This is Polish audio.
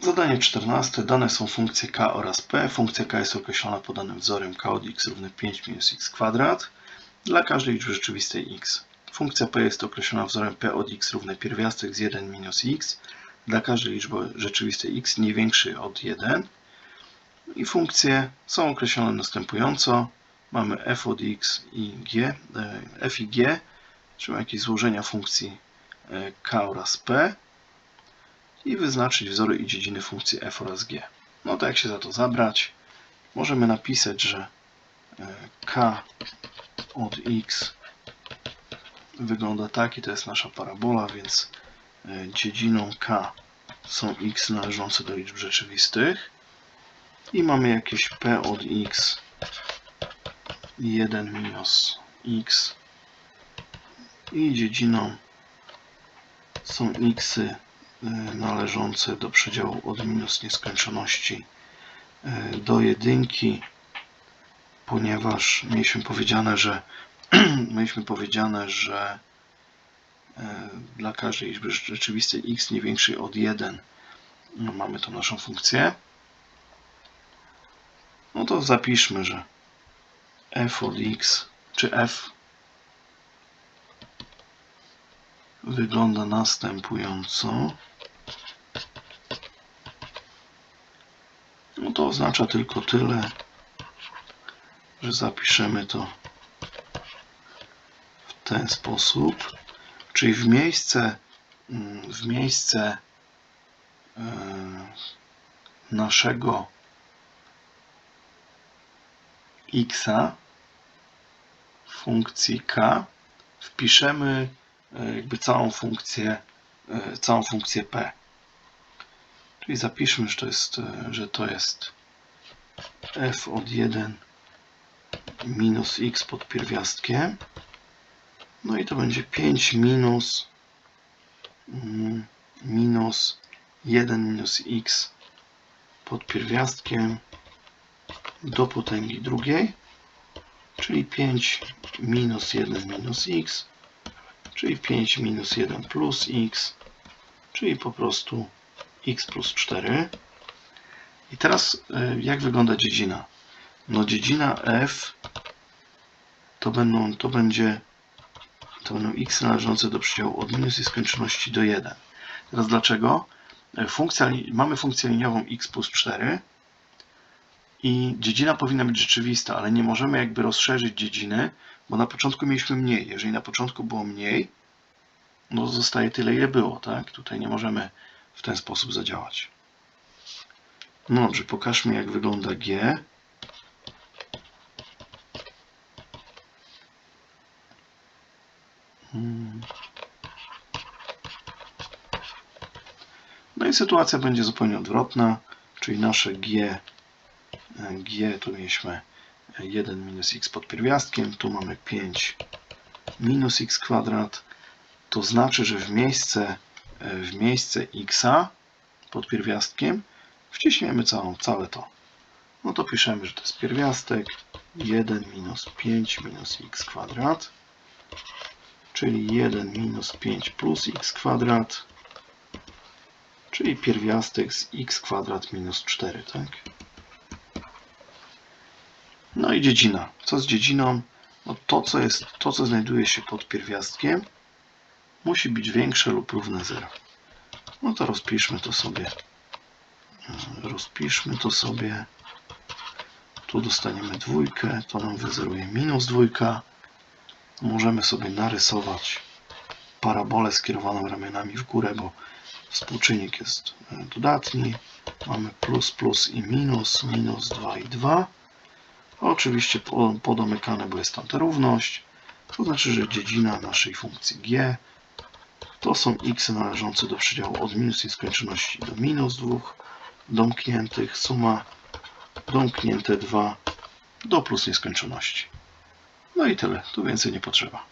Zadanie 14. Dane są funkcje k oraz p. Funkcja k jest określona podanym wzorem k od x równy 5 minus x kwadrat dla każdej liczby rzeczywistej x. Funkcja p jest określona wzorem p od x równy pierwiastek z 1 minus x dla każdej liczby rzeczywistej x nie większej od 1. I funkcje są określone następująco. Mamy f od x i g, e, f i g, czyli jakieś złożenia funkcji e, k oraz p i wyznaczyć wzory i dziedziny funkcji f oraz g. No to jak się za to zabrać? Możemy napisać, że e, k od x wygląda tak i to jest nasza parabola, więc e, dziedziną k są x należące do liczb rzeczywistych i mamy jakieś p od x 1 minus x i dziedziną są xy należące do przedziału od minus nieskończoności y, do jedynki, ponieważ mieliśmy powiedziane, że mieliśmy powiedziane, że y, dla każdej liczby rzeczywistej x nie większej od 1 no, mamy tą naszą funkcję. No to zapiszmy, że f od x, czy f wygląda następująco. No to oznacza tylko tyle, że zapiszemy to w ten sposób, czyli w miejsce mm, w miejsce e, naszego x funkcji k wpiszemy jakby całą funkcję e, całą funkcję p. Czyli zapiszmy, że to jest, e, że to jest f od 1 minus x pod pierwiastkiem. No i to będzie 5 minus mm, minus 1 minus x pod pierwiastkiem do potęgi drugiej, czyli 5 minus 1 minus x, czyli 5 minus 1 plus x, czyli po prostu x plus 4. I teraz y, jak wygląda dziedzina? No dziedzina f to, będą, to będzie to będą x należące do przedziału od minus nieskończoności do 1. Teraz dlaczego? E, funkcja, mamy funkcję liniową x plus 4 i dziedzina powinna być rzeczywista, ale nie możemy jakby rozszerzyć dziedziny, bo na początku mieliśmy mniej. Jeżeli na początku było mniej, no zostaje tyle, ile było, tak? Tutaj nie możemy w ten sposób zadziałać. No dobrze, pokażmy jak wygląda G. Hmm. No i sytuacja będzie zupełnie odwrotna, czyli nasze G, G tu mieliśmy 1 minus x pod pierwiastkiem, tu mamy 5 minus x kwadrat, to znaczy, że w miejsce, w miejsce x pod pierwiastkiem wciśniemy całą, całe to. No to piszemy, że to jest pierwiastek 1 minus 5 minus x kwadrat, czyli 1 minus 5 plus x kwadrat, czyli pierwiastek z x kwadrat minus 4, tak? No i dziedzina. Co z dziedziną? No to, co jest, to, co znajduje się pod pierwiastkiem, musi być większe lub równe 0. No to rozpiszmy to sobie. Rozpiszmy to sobie. Tu dostaniemy dwójkę, to nam wyzeruje minus dwójka. Możemy sobie narysować parabolę skierowaną ramionami w górę, bo współczynnik jest dodatni. Mamy plus, plus i minus, minus 2 i 2. Oczywiście podomykane, bo jest tam ta równość. To znaczy, że dziedzina naszej funkcji g to są x należące do przedziału od minus nieskończoności do minus 2 domkniętych, suma domknięte 2 do plus nieskończoności. No i tyle, tu więcej nie potrzeba.